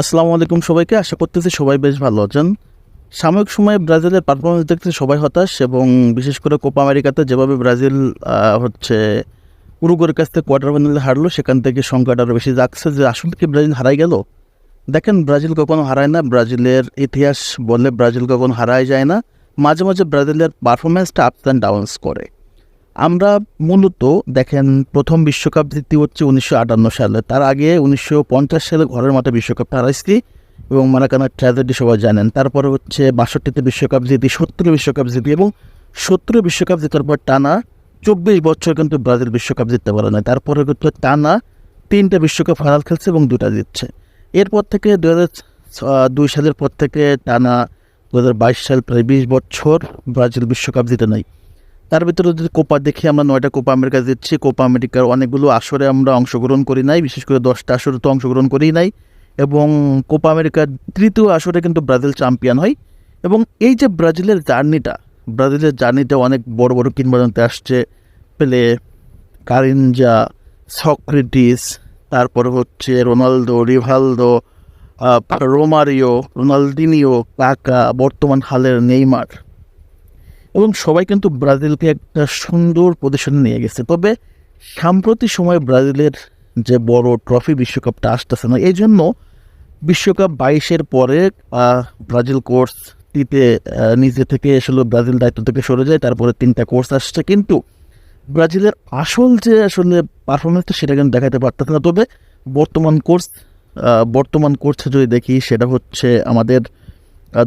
আসসালামু আলাইকুম সবাইকে। আশা করতেছি সবাই বেশ ভালো আছেন। সাময়িক সময়ে ব্রাজিলের পারফরমেন্স দেখতে সবাই হতাশ এবং বিশেষ করে কোপা আমেরিকাতে যেভাবে ব্রাজিল হচ্ছে উরুগুয়ের কাছ থেকে কোয়ার্টার ফাইনালে হারলো, সেখান থেকে সংখ্যাটা আরও বেশি যাচ্ছে যে আসলে কি ব্রাজিল হারাই গেল? দেখেন, ব্রাজিল কখনো হারায় না। ব্রাজিলের ইতিহাস বললে ব্রাজিল কখনো হারাই যায় না। মাঝে মাঝে ব্রাজিলের পারফরমেন্সটা আপস অ্যান্ড ডাউনস করে। আমরা মূলত দেখেন প্রথম বিশ্বকাপ জিতি হচ্ছে উনিশশো আটান্ন সালে, তার আগে উনিশশো পঞ্চাশ সালে ঘরের মাঠে বিশ্বকাপটা হারাইছি এবং মারাকানার ট্র্যাজেডি সবাই জানেন। তারপরে হচ্ছে বাষট্টিতে বিশ্বকাপ জিতি, সত্তরে বিশ্বকাপ জিতি এবং সত্তরে বিশ্বকাপ জেতার পর টানা চব্বিশ বছর কিন্তু ব্রাজিল বিশ্বকাপ জিততে পারে না তারপরে কিন্তু টানা তিনটা বিশ্বকাপ ফাইনাল খেলছে এবং দুটা জিতছে। এরপর থেকে দু দুই সালের পর থেকে টানা দু হাজার বাইশ সাল প্রায় বিশ বছর ব্রাজিল বিশ্বকাপ জিতে নাই। তার ভিতরে যদি কোপা দেখি, আমরা নয়টা কোপা আমেরিকা জিতছি, কোপা আমেরিকার অনেকগুলো আসরে আমরা অংশগ্রহণ করি নাই, বিশেষ করে দশটা আসরে তো অংশগ্রহণ করি নাই। এবং কোপা আমেরিকার তৃতীয় আসরে কিন্তু ব্রাজিল চ্যাম্পিয়ন হয়। এবং এই যে ব্রাজিলের জার্নিটা ব্রাজিলের জার্নিটা অনেক বড় বড় কিংবদন্তি আসছে। পেলে, কারিনজা, সক্রেটিস, তারপরে হচ্ছে রোনালদো, রিভালদো রোমারিও, রোনালদিনিও, কাকা, বর্তমান হালের নেইমার। এবং সবাই কিন্তু ব্রাজিলকে একটা সুন্দর পজিশনে নিয়ে গেছে। তবে সাম্প্রতিক সময়ে ব্রাজিলের যে বড় ট্রফি বিশ্বকাপটা আসতেছে না এই জন্য বিশ্বকাপ বাইশের পরে ব্রাজিল কোর্স টিতে নিজে থেকে আসলে ব্রাজিল দায়িত্ব থেকে সরে যায়, তারপরে তিনটা কোর্স আসছে। কিন্তু ব্রাজিলের আসল যে আসলে পারফরমেন্সটা সেটা কিন্তু দেখাতে পারতেছে না। তবে বর্তমান কোর্স বর্তমান কোর্সে যদি দেখি, সেটা হচ্ছে আমাদের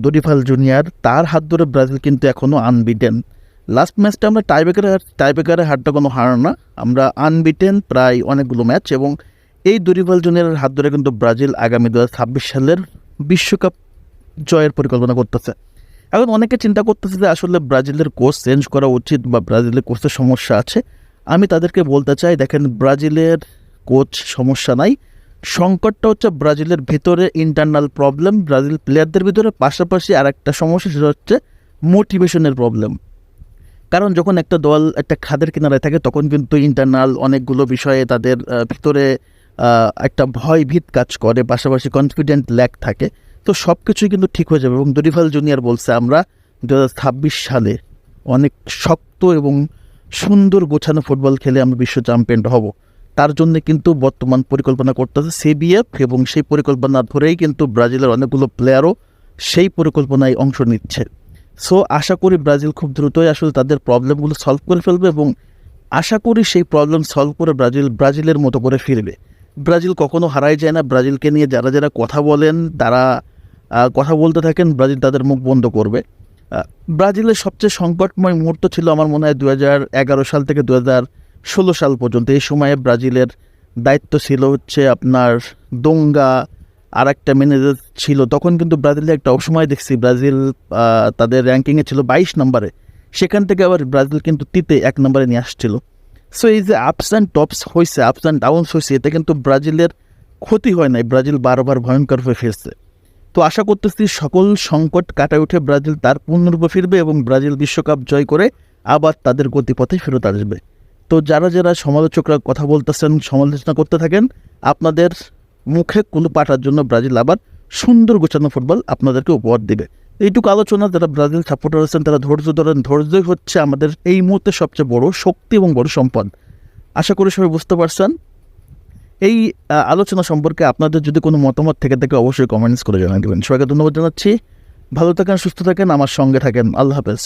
দরিফাল জুনিয়র, তার হাত ধরে ব্রাজিল কিন্তু এখনও আনবিটেন লাস্ট ম্যাচটা আমরা টাইব্রেকারে টাইব্রেকারে হারটা কোনো হার না। আমরা আনবিটেন প্রায় অনেকগুলো ম্যাচ এবং এই দরিফাল জুনিয়রের হাত ধরে কিন্তু ব্রাজিল আগামী দু সালের বিশ্বকাপ জয়ের পরিকল্পনা করতেছে। এখন অনেকে চিন্তা করতেছে যে আসলে ব্রাজিলের কোচ চেঞ্জ করা উচিত বা ব্রাজিলের কোচের সমস্যা আছে। আমি তাদেরকে বলতে চাই, দেখেন ব্রাজিলের কোচ সমস্যা নাই। সংকটটা হচ্ছে ব্রাজিলের ভিতরে ইন্টারনাল প্রবলেম ব্রাজিল প্লেয়ারদের ভিতরে, পাশাপাশি আর একটা সমস্যা, সেটা হচ্ছে মোটিভেশনের প্রবলেম কারণ যখন একটা দল একটা খাদের কিনারায় থাকে, তখন কিন্তু ইন্টারনাল অনেকগুলো বিষয়ে তাদের ভিতরে একটা ভয় ভীত কাজ করে, পাশাপাশি কনফিডেন্ট ল্যাক থাকে। তো সব কিছুই কিন্তু ঠিক হয়ে যাবে এবং দরিফাল জুনিয়র বলছে আমরা দু হাজার ছাব্বিশ সালে অনেক শক্ত এবং সুন্দর গোছানো ফুটবল খেলে আমরা বিশ্ব চ্যাম্পিয়ন হব। তার জন্য কিন্তু বর্তমান পরিকল্পনা করতেছে সিবিএফ এবং সেই পরিকল্পনা ধরেই কিন্তু ব্রাজিলের অনেকগুলো প্লেয়ারও সেই পরিকল্পনায় অংশ নিচ্ছে। সো আশা করি ব্রাজিল খুব দ্রুতই আসলে তাদের প্রবলেমগুলো সলভ করে ফেলবে এবং আশা করি সেই প্রবলেম সলভ করে ব্রাজিল, ব্রাজিলের মতো করে ফিরবে। ব্রাজিল কখনো হারাই যায় না। ব্রাজিলকে নিয়ে যারা যারা কথা বলেন, তারা কথা বলতে থাকেন, ব্রাজিল তাদের মুখ বন্ধ করবে। ব্রাজিলের সবচেয়ে সংকটময় মুহূর্ত ছিল আমার মনে হয় দু সাল থেকে দু হাজার ষোলো সাল পর্যন্ত। এই সময়ে ব্রাজিলের দায়িত্ব ছিল হচ্ছে আপনার দোঙ্গা আর একটা ম্যানেজার ছিল। তখন কিন্তু ব্রাজিলে একটা অসময় দেখছি, ব্রাজিল তাদের র্যাঙ্কিংয়ে ছিল বাইশ নম্বরে। সেখান থেকে আবার ব্রাজিল কিন্তু তিতে এক নম্বরে নিয়ে আসছিল। সো এই যে আপস অ্যান্ড টপস হয়েছে আপস অ্যান্ড ডাউনস হয়েছে এতে কিন্তু ব্রাজিলের ক্ষতি হয় নাই। ব্রাজিল বারবার ভয়ঙ্কর হয়ে ফিরছে তো আশা করতেছি সকল সংকট কাটায় উঠে ব্রাজিল তার পূর্ণরূপে ফিরবে এবং ব্রাজিল বিশ্বকাপ জয় করে আবার তাদের গতিপথে ফেরত আসবে। তো যারা যারা সমালোচকরা কথা বলতেছেন, সমালোচনা করতে থাকেন, আপনাদের মুখে কুলু পাঠার জন্য ব্রাজিল আবার সুন্দর গোছানো ফুটবল আপনাদেরকে উপহার দেবে। এইটুকু আলোচনা, যারা ব্রাজিল সাপোর্টার আছেন, তারা ধৈর্য ধরেন, ধৈর্যই হচ্ছে আমাদের এই মুহূর্তে সবচেয়ে বড় শক্তি এবং বড় সম্পদ। আশা করি সবাই বুঝতে পারছেন। এই আলোচনা সম্পর্কে আপনাদের যদি কোনো মতামত থেকে থাকে, অবশ্যই কমেন্টস করে জানিয়ে দেবেন সবাইকে ধন্যবাদ জানাচ্ছি। ভালো থাকেন, সুস্থ থাকেন, আমার সঙ্গে থাকেন। আল্লাহ হাফেজ।